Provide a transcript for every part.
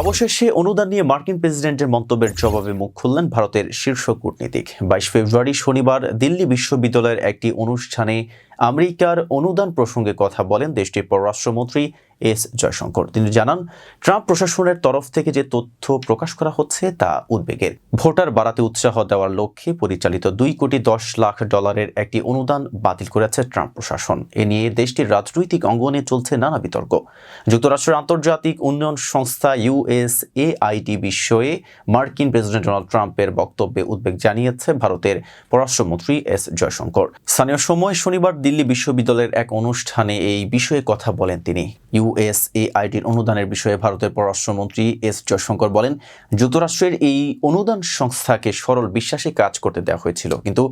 অবশেষে অনুদান নিয়ে মার্কিন প্রেসিডেন্টের মন্তব্যের জবাবে মুখ খুললেন ভারতের শীর্ষ কূটনীতিক। বাইশ ফেব্রুয়ারি শনিবার দিল্লি বিশ্ববিদ্যালয়ের একটি অনুষ্ঠানে আমেরিকার অনুদান প্রসঙ্গে কথা বলেন দেশটির পররাষ্ট্রমন্ত্রী এস জয়শঙ্কর। তিনি জানান, ট্রাম্প প্রশাসনের তরফ থেকে যে তথ্য প্রকাশ করা হচ্ছে তা উদ্বেগের। ভোটার বাড়াতে উৎসাহ দেওয়ার লক্ষ্যে পরিচালিত দুই কোটি দশ লাখ ডলারের একটি অনুদান বাতিল করেছে ট্রাম্প প্রশাসন। এ নিয়ে দেশটির রাজনৈতিক অঙ্গনে চলছে নানা বিতর্ক। যুক্তরাষ্ট্রের আন্তর্জাতিক উন্নয়ন সংস্থা ইউএসএআইডি বিষয়ে মার্কিন প্রেসিডেন্ট ডোনাল্ড ট্রাম্পের বক্তব্যে উদ্বেগ জানিয়েছে ভারতের পররাষ্ট্রমন্ত্রী এস জয়শঙ্কর। স্থানীয় সময় শনিবার দিল্লি বিশ্ববিদ্যালয়ের এক অনুষ্ঠানে এই বিষয়ে কথা বলেন তিনি। ইউএসএআইডির অনুদানের বিষয়ে ভারতের পররাষ্ট্রমন্ত্রী এস জয়শঙ্কর বলেন, যুক্তরাষ্ট্রের এই অনুদান সংস্থাকে সরল বিশ্বাসে কাজ করতে দেওয়া হয়েছিল, কিন্তু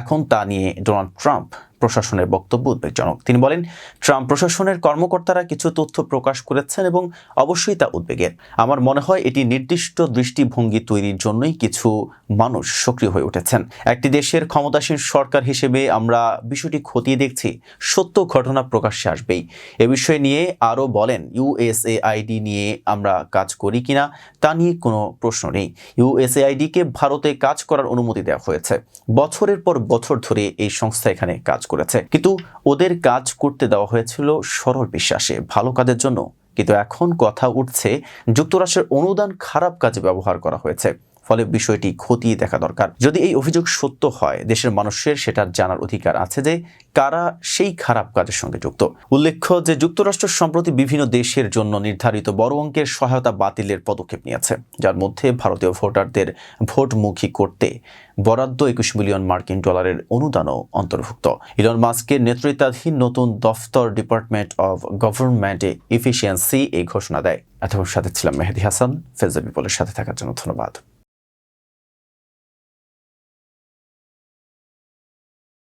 এখন তা নিয়ে ডোনাল্ড ট্রাম্প প্রশাসনের বক্তব্য উদ্বেগজনক। তিনি বলেন, ট্রাম্প প্রশাসনের কর্মকর্তারা কিছু তথ্য প্রকাশ করেছেন এবং অবশ্যই তা উদ্বেগের। আমার মনে হয় এটি নির্দিষ্ট দৃষ্টিভঙ্গি তৈরির জন্যই কিছু মানুষ সক্রিয় হয়ে উঠেছেন। একটি দেশের ক্ষমতাসীন সরকার হিসেবে আমরা বিষয়টি খতিয়ে দেখছি, সত্য ঘটনা প্রকাশ্যে আসবেই। এ বিষয়ে নিয়ে আরও বলেন ইউএসএআইডি নিয়ে আমরা কাজ করি কিনা তা নিয়ে কোনো প্রশ্ন নেই। ইউএসএআইডিকে ভারতে কাজ করার অনুমতি দেওয়া হয়েছে। বছরের পর বছর ধরে এই সংস্থা এখানে কাজ করেছে। কিন্তু ওদের কাজ করতে দেওয়া হয়েছিল সরল বিশ্বাসে, ভালো কাজের জন্য। কিন্তু এখন কথা উঠছে, যুক্তরাষ্ট্রের অনুদান খারাপ কাজে ব্যবহার করা হয়েছে। ফলে বিষয়টি খতিয়ে দেখা দরকার। যদি এই অভিযোগ সত্য হয়, দেশের মানুষের সেটা জানার অধিকার আছে যে কারা সেই খারাপ কাজের সঙ্গে যুক্ত। উল্লেখ্য যে যুক্তরাষ্ট্র সম্প্রতি বিভিন্ন দেশের জন্য নির্ধারিত বড় অঙ্কের সহায়তা বাতিলের পদক্ষেপ নিয়েছে, যার মধ্যে ভারতীয় ভোটারদের ভোটমুখী করতে বরাদ্দ একুশ মিলিয়ন মার্কিন ডলারের অনুদানও অন্তর্ভুক্ত। ইলন মাস্কের নেতৃত্বাধীন নতুন দফতর ডিপার্টমেন্ট অব গভর্নমেন্ট ইফিসিয়েন্সি এই ঘোষণা দেয়। এতক্ষণ সাথে ছিলাম মেহেদি হাসান ফেজা বিপলের সাথে থাকার জন্য ধন্যবাদ।